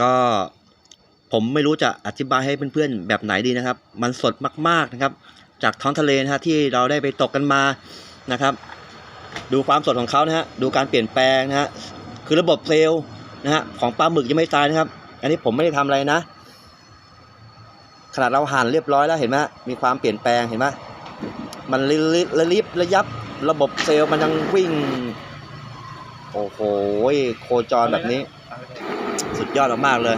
ก็ผมไม่รู้จะอธิบายให้เพื่อนๆแบบไหนดีนะครับ มันสดมากๆนะครับ จากท้องทะเลนะฮะที่เราได้ไปตกกันมานะครับ ดูความสดของเขานะฮะดูการเปลี่ยนแปลงนะฮะคือระบบเซลล์นะฮะของปลาหมึกยังไม่ตายนะครับ อันนี้ผมไม่ได้ทำอะไรนะ ขนาดเราหั่นเรียบร้อยแล้วเห็นไหมมีความเปลี่ยนแปลงเห็นไหมมันระลิระลิบระยับระบบเซลล์มันยังวิ่ง โอ้โหโคจรแบบนี้ สุดยอดมากๆเลย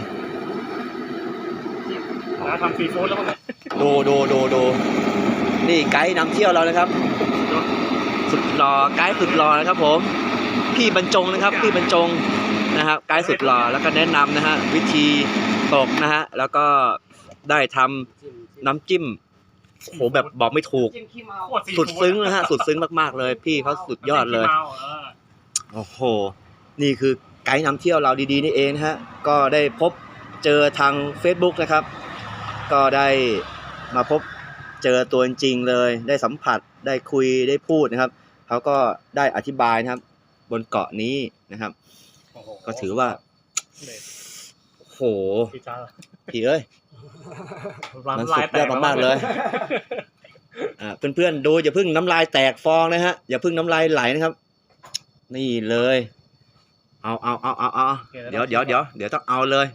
นะทำซีฟู้ดแล้วมั้งดูดูดูดูนี่ไกด์นำเที่ยวเรานะครับ สุดหล่อไกด์สุดหล่อนะครับผม พี่บรรจงนะครับ พี่บรรจงนะครับไกด์สุดหล่อแล้วก็แนะนำนะฮะวิธีตกนะฮะแล้วก็ได้ทำน้ำจิ้มโอ้โหแบบบอกไม่ถูกจิ้มขี้เมาโคตรซีสุดฟู้ซึ้งนะฮะ สุดซึ้งมากๆเลย พี่เขาสุดยอดเลยน้ำพริกขี้เมาเออโอ้โห นี่คือ ไกด์นำเที่ยวเราดีๆนี่เองนะฮะก็ได้พบเจอทาง Facebook นะครับ ก็ได้มาพบเจอตัวจริงเลย ได้สัมผัสได้คุยได้พูดนะครับเขาก็ได้อธิบายนะครับ บนเกาะนี้นะครับ ก็ถือว่าโอ้โหพี่จ้าพี่เอ้ยมันสุดยอดมากๆเลยอ่าเพื่อนๆดูอย่าเพิ่งน้ำลายแตกฟองนะฮะอย่าเพิ่งน้ำลายไหลนะครับ นี่เลย เอาเอาเอาเอาเอาเดี๋ยวเดี๋ยวเดี๋ยวเดี๋ยวต้องเอาเลย